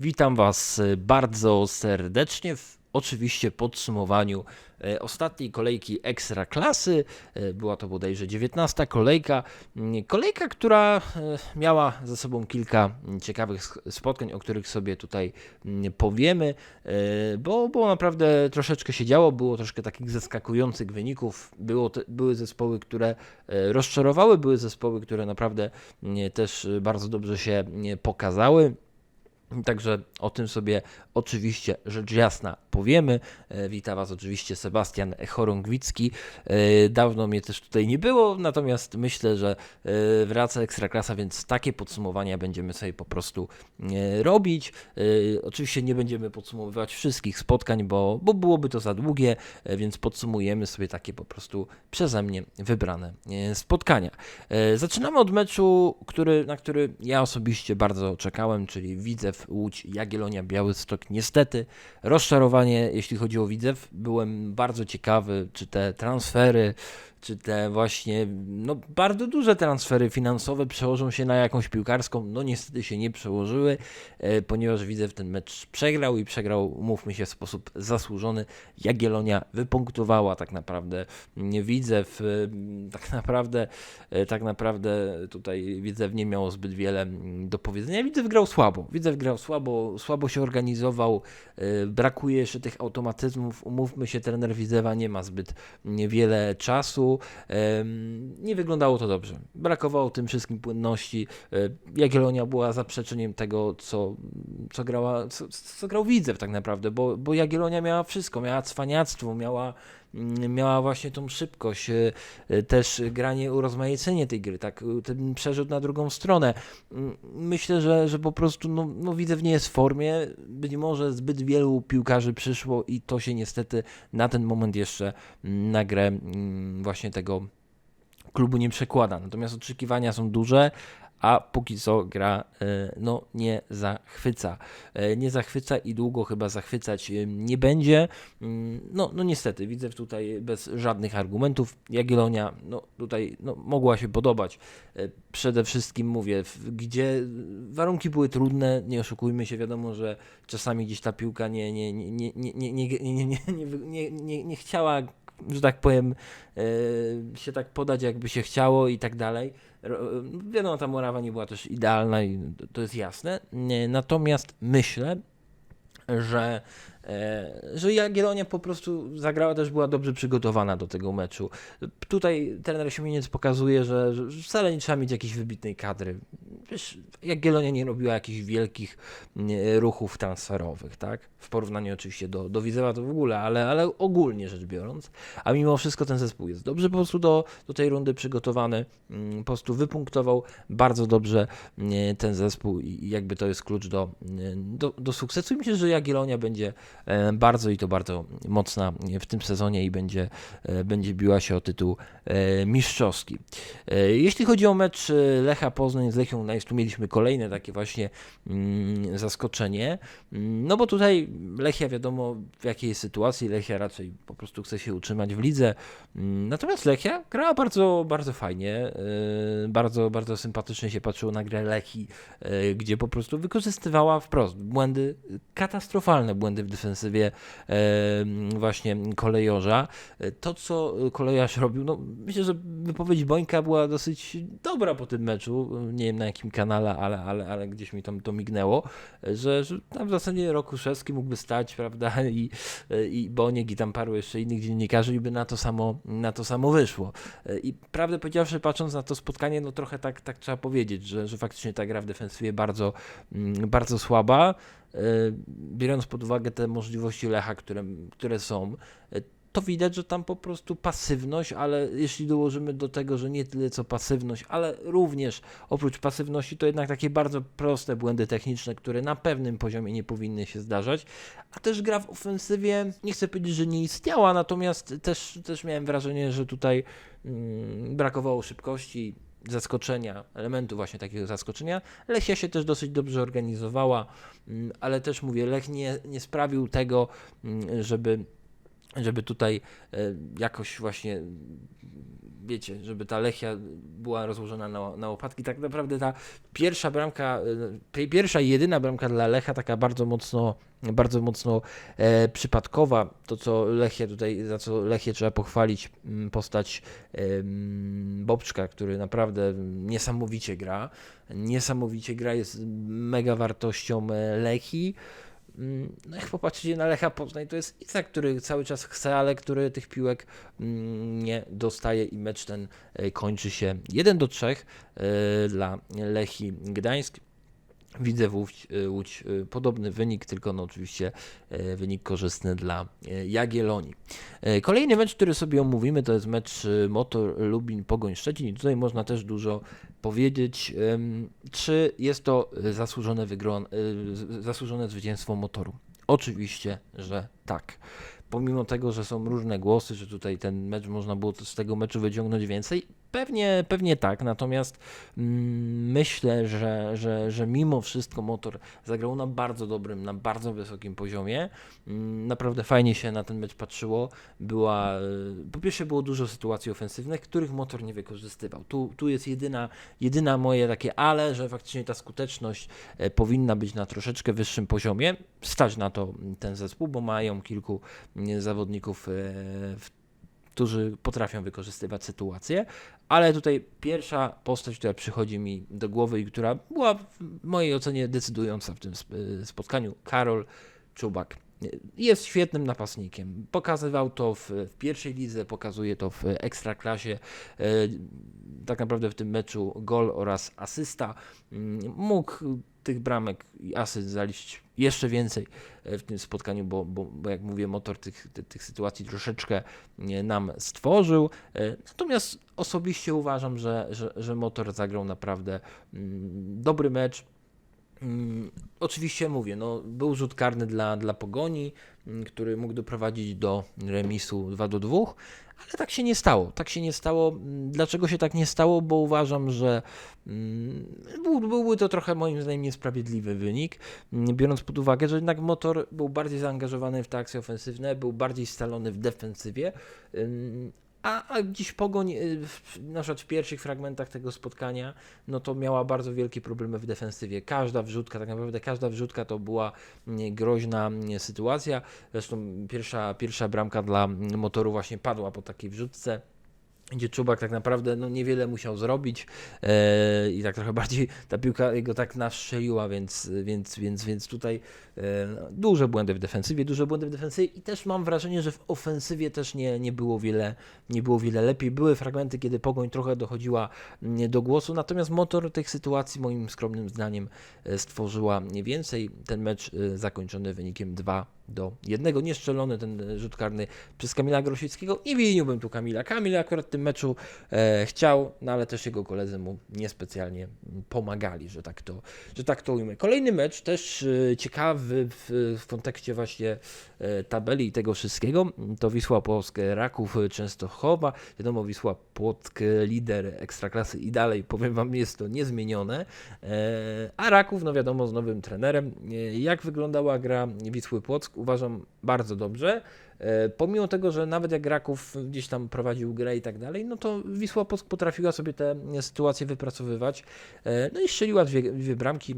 Witam Was e, bardzo serdecznie w oczywiście podsumowaniu e, ostatniej kolejki Ekstra Klasy. E, Była to bodajże 19 kolejka. Mm, Kolejka, która miała ze sobą kilka mm, ciekawych spotkań, o których sobie tutaj mm, powiemy, bo było naprawdę troszeczkę się działo, było troszkę takich zaskakujących wyników. Było te, były zespoły, które rozczarowały, były zespoły, które naprawdę też bardzo dobrze się pokazały. Także o tym sobie oczywiście rzecz jasna powiemy. E, Witam Was oczywiście Sebastian Chorągwicki. E, Dawno mnie też tutaj nie było, natomiast myślę, że e, wraca Ekstraklasa, więc takie podsumowania będziemy sobie po prostu robić. Oczywiście nie będziemy podsumowywać wszystkich spotkań, bo, bo byłoby to za długie, więc podsumujemy sobie takie po prostu przeze mnie wybrane spotkania. Zaczynamy od meczu, który, na który ja osobiście bardzo czekałem, czyli Widzew Łódź Jagiellonia Białystok. Niestety rozczarowanie, jeśli chodzi o Widzew. Byłem bardzo ciekawy, czy te transfery, czy te właśnie no, bardzo duże transfery finansowe przełożą się na jakąś piłkarską. No niestety się nie przełożyły, e, ponieważ Widzew ten mecz przegrał i przegrał, umówmy się, w sposób zasłużony. Jagiellonia wypunktowała tak naprawdę Widzew. e, Tak naprawdę, e, tak naprawdę tutaj Widzew nie miało zbyt wiele mm, do powiedzenia. Widzew grał słabo. Widzew grał słabo, słabo się organizował. Brakuje jeszcze tych automatyzmów. Umówmy się, trener Widzewa nie ma zbyt niewiele czasu. Nie wyglądało to dobrze. Brakowało tym wszystkim płynności. E, Jagiellonia była zaprzeczeniem tego, co, co, grała, co, co grał Widzew tak naprawdę, bo, bo Jagiellonia miała wszystko. Miała cwaniactwo, miała miała właśnie tą szybkość, e, e, też granie, urozmaicenie tej gry, tak, e, ten przerzut na drugą stronę. Myślę, że, że po prostu no, no Widzew nie jest w formie, być może zbyt wielu piłkarzy przyszło i to się niestety na ten moment jeszcze na grę właśnie tego klubu nie przekłada. Natomiast oczekiwania są duże, a póki co gra e, no, nie zachwyca. E, Nie zachwyca i długo chyba zachwycać e, nie będzie. Mm, No, no niestety, widzę tutaj bez żadnych argumentów. Jagiellonia no, tutaj no, mogła się podobać. E, Przede wszystkim mówię, gdzie warunki były trudne, nie oszukujmy się, wiadomo, że czasami gdzieś ta piłka nie, nie, nie, nie, nie, nie, nie, nie, nie, nie, nie chciała że tak powiem, e, się tak podać, jakby się chciało i tak dalej. E, Wiadomo, ta murawa nie była też idealna i to- jest jasne. Nie, Natomiast myślę, że, e, że Jagiellonia po prostu zagrała, też była dobrze przygotowana do tego meczu. Tutaj trener Siemieniec pokazuje, że, że wcale nie trzeba mieć jakiejś wybitnej kadry. Wiesz, Jagiellonia nie robiła jakichś wielkich nie, ruchów transferowych, tak? W porównaniu oczywiście do, do Widzewa to w ogóle, ale, ale ogólnie rzecz biorąc. A mimo wszystko ten zespół jest dobrze po prostu do, do tej rundy przygotowany. mm, Po prostu wypunktował bardzo dobrze mm, ten zespół i jakby to jest klucz do, mm, do, do sukcesu. I myślę, że Jagiellonia będzie e, bardzo i to bardzo mocna w tym sezonie i będzie, e, będzie biła się o tytuł e, mistrzowski. Jeśli chodzi o mecz Lecha Poznań z Lechią Gdańsk, tu mieliśmy kolejne takie właśnie mm, zaskoczenie, Mm, no bo tutaj Lechia wiadomo w jakiej jest sytuacji, Lechia raczej po prostu chce się utrzymać w lidze, Mm, natomiast Lechia grała bardzo, bardzo fajnie, e, bardzo, bardzo sympatycznie się patrzyło na grę Lechi, e, gdzie po prostu wykorzystywała wprost błędy, katastrofalne błędy w defensywie e, właśnie kolejorza. To, co kolejarz robił, no myślę, że wypowiedź Bońka była dosyć dobra po tym meczu, nie wiem na jakim kanale, ale, ale, ale gdzieś mi tam to mignęło, że, że tam w zasadzie Rokuszewski mógłby stać, prawda, i, i Boniek i tam paru jeszcze innych dziennikarzy i by na to samo, na to samo wyszło. I prawdę powiedziawszy, patrząc na to spotkanie, no trochę tak, tak trzeba powiedzieć, że, że faktycznie ta gra w defensywie bardzo, mm, bardzo słaba. E, Biorąc pod uwagę te możliwości Lecha, które, które są, to widać, że tam po prostu pasywność, ale jeśli dołożymy do tego, że nie tyle co pasywność, ale również oprócz pasywności, to jednak takie bardzo proste błędy techniczne, które na pewnym poziomie nie powinny się zdarzać, a też gra w ofensywie, nie chcę powiedzieć, że nie istniała, natomiast też, też miałem wrażenie, że tutaj mm, brakowało szybkości, zaskoczenia, elementu właśnie takiego zaskoczenia. Lechia się też dosyć dobrze organizowała, mm, ale też mówię, Lech nie, nie sprawił tego, mm, żeby żeby tutaj e, jakoś właśnie wiecie, żeby ta Lechia była rozłożona na, na łopatki. Tak naprawdę ta pierwsza bramka, e, pierwsza i jedyna bramka dla Lecha, taka bardzo mocno, bardzo mocno e, przypadkowa. To, co Lechia tutaj, za co Lechię trzeba pochwalić, mm, postać e, Bobczka, który naprawdę niesamowicie gra. Niesamowicie gra, jest mega wartością e, Lechi. Mm, no jak popatrzycie na Lecha Poznań, to jest Isak, który cały czas chce, ale który tych piłek mm, nie dostaje i mecz ten e, kończy się 1 do 3 e, dla Lechi Gdańsk. Widzę w Łódź, e, Łódź podobny wynik, tylko no oczywiście wynik korzystny dla Jagiellonii. Kolejny mecz, który sobie omówimy, to jest mecz Motor Lubin Pogoń Szczecin i tutaj można też dużo powiedzieć, czy jest to zasłużone, wygron, zasłużone zwycięstwo motoru. Oczywiście, że tak pomimo tego, że są różne głosy, że tutaj ten mecz można było z tego meczu wyciągnąć więcej, pewnie, pewnie tak, natomiast mm, myślę, że, że, że mimo wszystko motor zagrał na bardzo dobrym, na bardzo wysokim poziomie. Mm, naprawdę fajnie się na ten mecz patrzyło. Była, y, po pierwsze było dużo sytuacji ofensywnych, których motor nie wykorzystywał. Tu, tu jest jedyna, jedyna moje takie ale, że faktycznie ta skuteczność e, powinna być na troszeczkę wyższym poziomie. Stać na to ten zespół, bo mają kilku zawodników, e, którzy potrafią wykorzystywać sytuację, ale tutaj pierwsza postać, która przychodzi mi do głowy i która była w mojej ocenie decydująca w tym e, spotkaniu, Karol Czubak. Jest świetnym napastnikiem. Pokazywał to w, w, pierwszej lidze, pokazuje to w ekstraklasie. E, tak naprawdę w tym meczu gol oraz asysta. Mm, mógł tych bramek i asyst zaliczyć jeszcze więcej e, w tym spotkaniu, bo, bo, bo jak mówię, motor tych, tych, tych sytuacji troszeczkę nam stworzył. E, natomiast osobiście uważam, że, że, że motor zagrał naprawdę mm, dobry mecz. Mm, oczywiście mówię, no, był rzut karny dla, dla Pogoni, mm, który mógł doprowadzić do remisu 2 do 2, ale tak się nie stało. Tak się nie stało. Mm, dlaczego się tak nie stało? Bo uważam, że był, byłby to trochę moim zdaniem niesprawiedliwy wynik, biorąc pod uwagę, że jednak motor był bardziej zaangażowany w te akcje ofensywne, był bardziej scalony w defensywie, a, a dziś Pogoń, y, na przykład w pierwszych fragmentach tego spotkania, no to miała bardzo wielkie problemy w defensywie. Każda wrzutka, tak naprawdę każda wrzutka to była mm, groźna mm, sytuacja. Zresztą pierwsza, pierwsza bramka dla motoru właśnie padła po takiej wrzutce gdzie Czubak tak naprawdę no, niewiele musiał zrobić e, i tak trochę bardziej ta piłka jego tak nastrzeliła, więc, więc, więc, więc tutaj e, no, duże błędy w defensywie, duże błędy w defensywie i też mam wrażenie, że w ofensywie też nie, nie, było, wiele, nie było wiele lepiej. Były fragmenty, kiedy Pogoń trochę dochodziła mm, do głosu, natomiast motor tych sytuacji moim skromnym zdaniem e, stworzyła więcej. Ten mecz e, zakończony wynikiem 2 do jednego. Niestrzelony ten rzut karny przez Kamila Grosickiego. Nie winiłbym tu Kamila. Kamil akurat w tym meczu e, chciał, no ale też jego koledzy mu niespecjalnie pomagali, że tak to, że tak to ujmę. Kolejny mecz, też e, ciekawy w, w kontekście właśnie tabeli i tego wszystkiego, to Wisła Płock, Raków Częstochowa. Wiadomo, Wisła Płock lider Ekstraklasy i dalej, powiem Wam, jest to niezmienione. E, a Raków, no wiadomo, z nowym trenerem. E, jak wyglądała gra Wisły Płock? uważam bardzo dobrze. E, pomimo tego, że nawet jak Raków gdzieś tam prowadził grę i tak dalej, no to Wisła Płock potrafiła sobie te sytuacje wypracowywać. E, no i strzeliła dwie, dwie bramki.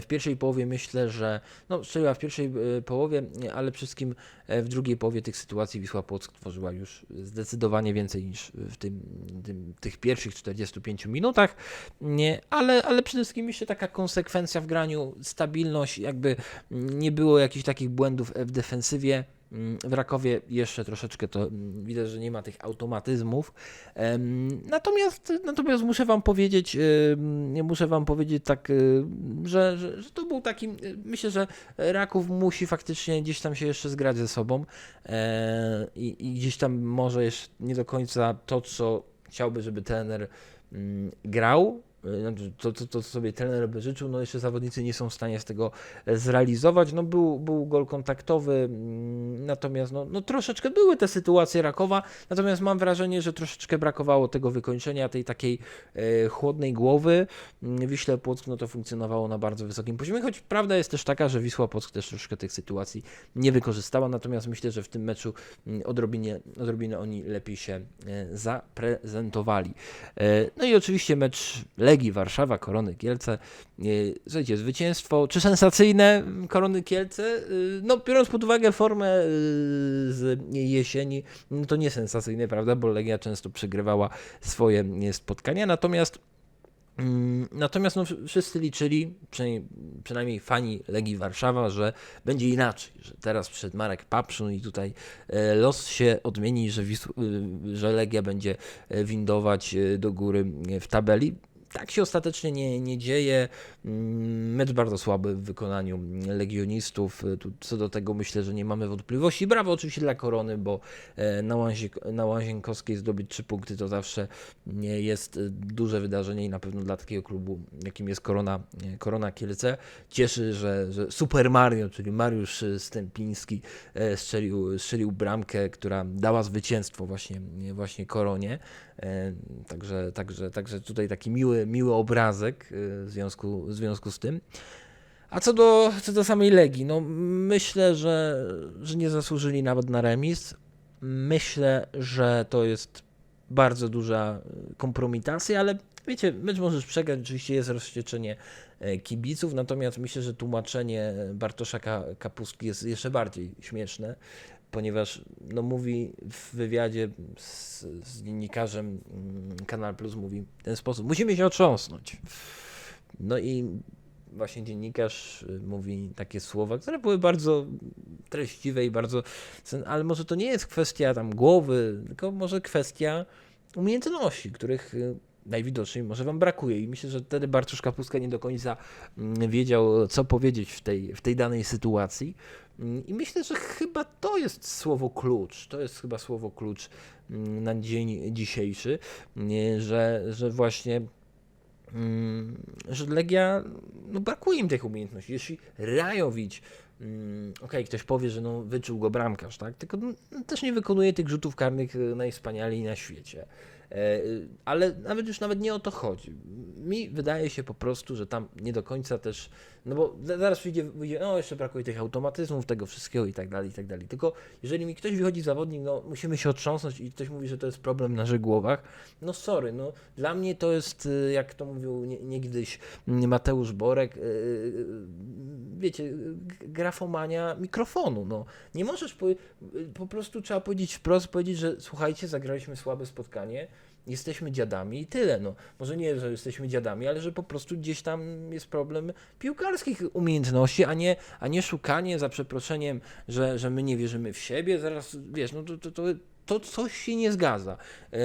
W pierwszej połowie myślę, że no, strzeliła w pierwszej e, połowie, ale przede wszystkim w drugiej połowie tych sytuacji Wisła Płock tworzyła już zdecydowanie więcej niż w tym, tym, tych pierwszych 45 minutach, ale, ale przede wszystkim myślę taka konsekwencja w graniu, stabilność, jakby nie było jakichś takich błędów w defensywie. Mm, w Rakowie jeszcze troszeczkę to mm, widać, że nie ma tych automatyzmów. Natomiast, natomiast muszę Wam powiedzieć, muszę Wam powiedzieć tak, że, że, że to był taki. Myślę, że Raków musi faktycznie gdzieś tam się jeszcze zgrać ze sobą e, i, i gdzieś tam może jeszcze nie do końca to, co chciałby, żeby trener mm, grał to, to, to sobie trener by życzył, no jeszcze zawodnicy nie są w stanie z tego e, zrealizować. No był, był gol kontaktowy, mm, natomiast no, no troszeczkę były te sytuacje Rakowa, natomiast mam wrażenie, że troszeczkę brakowało tego wykończenia, tej takiej e, chłodnej głowy. Mm, Wiśle Płock no to funkcjonowało na bardzo wysokim poziomie, choć prawda jest też taka, że Wisła Płock też troszkę tych sytuacji nie wykorzystała, natomiast myślę, że w tym meczu mm, odrobinie, odrobinę oni lepiej się e, zaprezentowali. E, No i oczywiście mecz Legii Warszawa, Korony Kielce. E, Słuchajcie, zwycięstwo, czy sensacyjne Korony Kielce? E, No biorąc pod uwagę formę e, z jesieni, no to nie sensacyjne, prawda, bo Legia często przegrywała swoje spotkania, natomiast Mm, Natomiast no, wszyscy liczyli, przynajmniej, przynajmniej fani Legii Warszawa, że będzie inaczej, że teraz przed Marek Papszun i tutaj los się odmieni, że, Wisł, że Legia będzie windować do góry w tabeli. Tak się ostatecznie nie, nie dzieje. Mm, Mecz bardzo słaby w wykonaniu legionistów. Co do tego myślę, że nie mamy wątpliwości. Brawo oczywiście dla Korony, bo e, na, Łazie, na Łazienkowskiej zdobyć trzy punkty to zawsze nie jest e, duże wydarzenie i na pewno dla takiego klubu, jakim jest Korona, e, Korona Kielce. Cieszy, że, że Super Mario, czyli Mariusz Stępiński strzelił, strzelił bramkę, która dała zwycięstwo właśnie, właśnie Koronie. Także, także, także tutaj taki miły, miły obrazek e, w związku, w związku z tym. A co do, co do samej Legii, no myślę, że, że nie zasłużyli nawet na remis. Myślę, że to jest bardzo duża e, kompromitacja, ale wiecie, mecz możesz przegrać, oczywiście jest rozwścieczenie e, kibiców, natomiast myślę, że tłumaczenie Bartosza Ka- Kapustki jest jeszcze bardziej śmieszne, ponieważ no, mówi w wywiadzie z, z dziennikarzem mm, Kanal Plus, mówi w ten sposób, musimy się otrząsnąć. No i właśnie dziennikarz y, mówi takie słowa, które były bardzo treściwe i bardzo. Ale może to nie jest kwestia tam głowy, tylko może kwestia umiejętności, których y, najwidoczniej może wam brakuje. I myślę, że wtedy Bartosz Kapuska nie do końca mm, wiedział, co powiedzieć w tej, w tej danej sytuacji. Mm, I myślę, że chyba to jest słowo klucz. To jest chyba słowo klucz mm, na dzień dzisiejszy, że, że właśnie że Legia, no brakuje im tych umiejętności. Jeśli Rajowicz, okej, ktoś powie, że no wyczuł go bramkarz, tak? Tylko no, też nie wykonuje tych rzutów karnych e, najwspanialej na świecie. E, Ale nawet już nawet nie o to chodzi. Mi wydaje się po prostu, że tam nie do końca też, no bo za- zaraz wyjdzie, wyjdzie no jeszcze brakuje tych automatyzmów, tego wszystkiego i tak dalej, i tak dalej. Tylko jeżeli mi ktoś wychodzi zawodnik, no musimy się otrząsnąć i ktoś mówi, że to jest problem w naszych no sorry, no dla mnie to jest, y, jak to mówił nie- niegdyś Mateusz Borek, y, y, wiecie, grafomania mikrofonu, no. Nie możesz, po, po prostu trzeba powiedzieć wprost, powiedzieć, że słuchajcie, zagraliśmy słabe spotkanie, jesteśmy dziadami i tyle, no. Może nie, że jesteśmy dziadami, ale że po prostu gdzieś tam jest problem piłkarskich umiejętności, a nie, a nie szukanie za przeproszeniem, że, że my nie wierzymy w siebie, zaraz, wiesz, no to, to, to to coś się nie zgadza. E,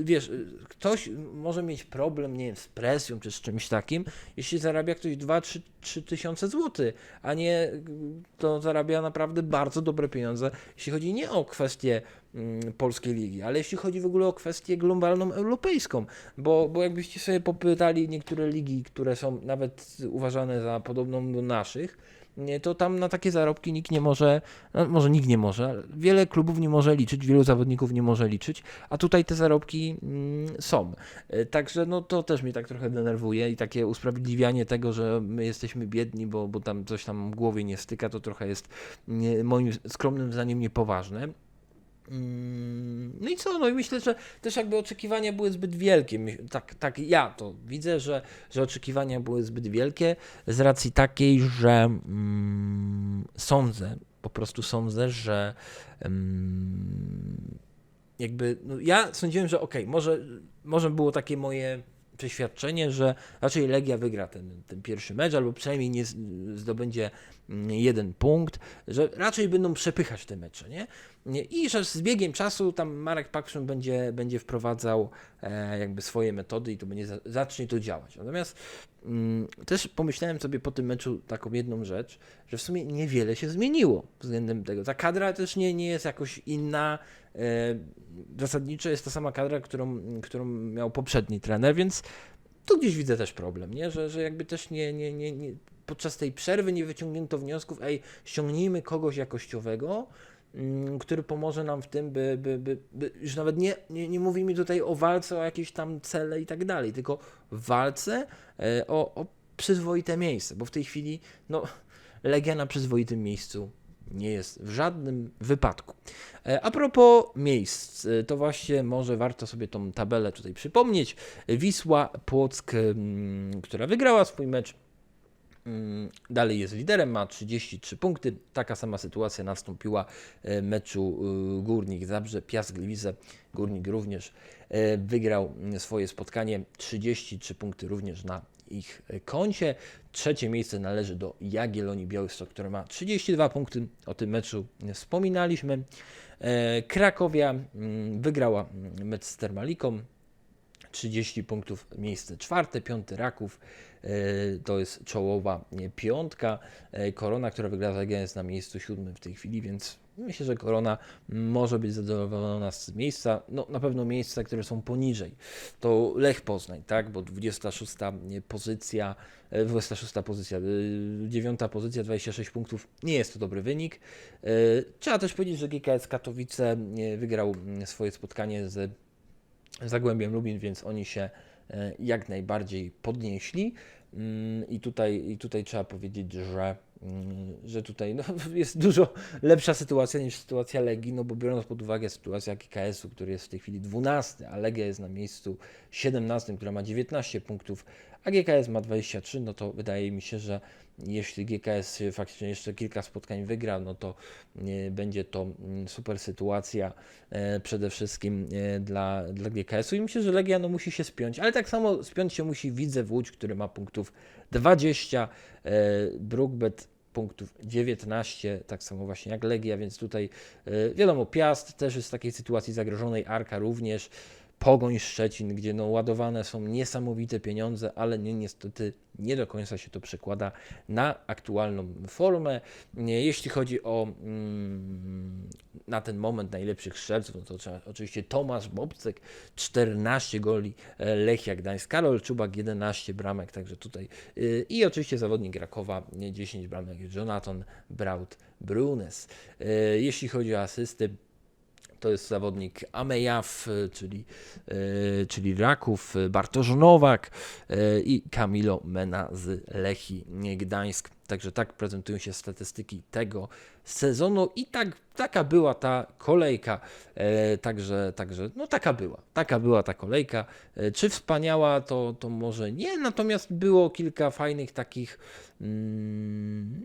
wiesz, ktoś może mieć problem, nie wiem, z presją czy z czymś takim, jeśli zarabia ktoś 2-3 tysiące złotych, a nie to zarabia naprawdę bardzo dobre pieniądze, jeśli chodzi nie o kwestię mm, polskiej ligi, ale jeśli chodzi w ogóle o kwestię globalną europejską, bo, bo jakbyście sobie popytali niektóre ligi, które są nawet uważane za podobną do naszych, to tam na takie zarobki nikt nie może, no może nikt nie może, wiele klubów nie może liczyć, wielu zawodników nie może liczyć, a tutaj te zarobki mm, są. E, Także no to też mnie tak trochę denerwuje i takie usprawiedliwianie tego, że my jesteśmy biedni, bo, bo tam coś tam w głowie nie styka, to trochę jest moim skromnym zdaniem niepoważne. Mm, No i co? No i myślę, że też jakby oczekiwania były zbyt wielkie. Tak, tak ja to widzę, że, że oczekiwania były zbyt wielkie z racji takiej, że mm, sądzę, po prostu sądzę, że mm, jakby no ja sądziłem, że okej, może, może było takie moje przeświadczenie, że raczej Legia wygra ten, ten pierwszy mecz, albo przynajmniej nie zdobędzie jeden punkt, że raczej będą przepychać te mecze, nie? I że z biegiem czasu tam Marek Pakszyn będzie, będzie wprowadzał e, jakby swoje metody i to będzie za, zacznie to działać. Natomiast mm, też pomyślałem sobie po tym meczu taką jedną rzecz, że w sumie niewiele się zmieniło względem tego. Ta kadra też nie, nie jest jakoś inna. E, zasadniczo jest ta sama kadra, którą, którą miał poprzedni trener, więc tu gdzieś widzę też problem, nie? Że, że jakby też nie, nie, nie, nie, podczas tej przerwy nie wyciągnięto wniosków, ej, ściągnijmy kogoś jakościowego, mm, który pomoże nam w tym, by, by, by, by już nawet nie, nie, nie mówimy tutaj o walce, o jakieś tam cele i tak dalej, tylko walce e, o, o przyzwoite miejsce, bo w tej chwili, no, Legia na przyzwoitym miejscu nie jest w żadnym wypadku. E, A propos miejsc, e, to właśnie może warto sobie tą tabelę tutaj przypomnieć. Wisła Płock, mm, która wygrała swój mecz, mm, dalej jest liderem, ma 33 punkty. Taka sama sytuacja nastąpiła e, meczu y, Górnik Zabrze, Piast Gliwice. Górnik również wygrał mm, swoje spotkanie, 33 punkty również na ich e, koncie. Trzecie miejsce należy do Jagiellonii Białystok, która ma 32 punkty. O tym meczu wspominaliśmy. E, Krakowia mm, wygrała mm, mecz z Termaliką. 30 punktów, miejsce czwarte, piąty Raków, e, to jest czołowa e, piątka. E, Korona, która wygrała z Legią jest na miejscu siódmym w tej chwili, więc myślę, że Korona może być zadowolona z miejsca, no na pewno miejsca, które są poniżej. To Lech Poznań, tak, bo 26 pozycja, e, 26 pozycja, e, 9 pozycja, 26 punktów, nie jest to dobry wynik. Trzeba też powiedzieć, że GKS Katowice wygrał swoje spotkanie z Zagłębiem Lubin, więc oni się e, jak najbardziej podnieśli. Mm, I tutaj, I tutaj trzeba powiedzieć, że, mm, że tutaj no, jest dużo lepsza sytuacja niż sytuacja Legii, no bo biorąc pod uwagę sytuację GKS-u, który jest w tej chwili 12, a Legia jest na miejscu 17, która ma 19 punktów, a GKS ma 23, no to wydaje mi się, że jeśli GKS faktycznie jeszcze kilka spotkań wygra, no to e, będzie to mm, super sytuacja e, przede wszystkim e, dla, dla GKS-u i myślę, że Legia no, musi się spiąć, ale tak samo spiąć się musi Widzew Łódź, który ma punktów 20, e, Brookbet punktów 19, tak samo właśnie jak Legia, więc tutaj wiadomo, Piast też jest w takiej sytuacji zagrożonej, Arka również, Pogoń Szczecin, gdzie no ładowane są niesamowite pieniądze, ale nie, niestety nie do końca się to przekłada na aktualną formę. Jeśli chodzi o mm, na ten moment najlepszych strzelców, no to trzeba, oczywiście Tomasz Bobcek, 14 goli, e, Lechia Gdańsk, Karol Czubak, 11 bramek, także tutaj y, i oczywiście zawodnik Rakowa, nie, 10 bramek, Jonathan Braut Brunes. E, Jeśli chodzi o asysty, to jest zawodnik Amejaw, e, czyli, e, czyli Raków, e, Bartosz Nowak i Kamilo Mena z Lechii Gdańsk. Także tak prezentują się statystyki tego sezonu i tak, taka była ta kolejka. Także, także, no taka była. Taka była ta kolejka. Czy wspaniała, to, to może nie, natomiast było kilka fajnych takich. Mm,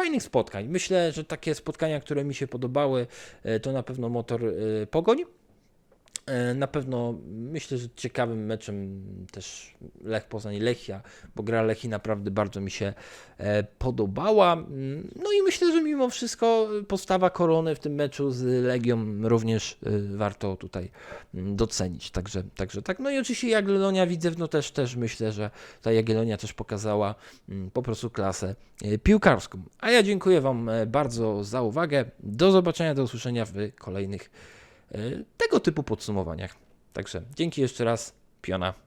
fajnych spotkań. Myślę, że takie spotkania, które mi się podobały, e, to na pewno motor e, Pogoń. E, Na pewno myślę, że ciekawym meczem też Lech Poznań Lechia, bo gra Lechi naprawdę bardzo mi się e, podobała. No i myślę, że mimo wszystko postawa Korony w tym meczu z Legią również e, warto tutaj mm, docenić. Także, także tak. No i oczywiście Jagiellonia Widzew, no też, też myślę, że ta Jagiellonia też pokazała mm, po prostu klasę piłkarską. A ja dziękuję Wam bardzo za uwagę. Do zobaczenia, do usłyszenia w kolejnych tego typu podsumowaniach. Także dzięki jeszcze raz, piona.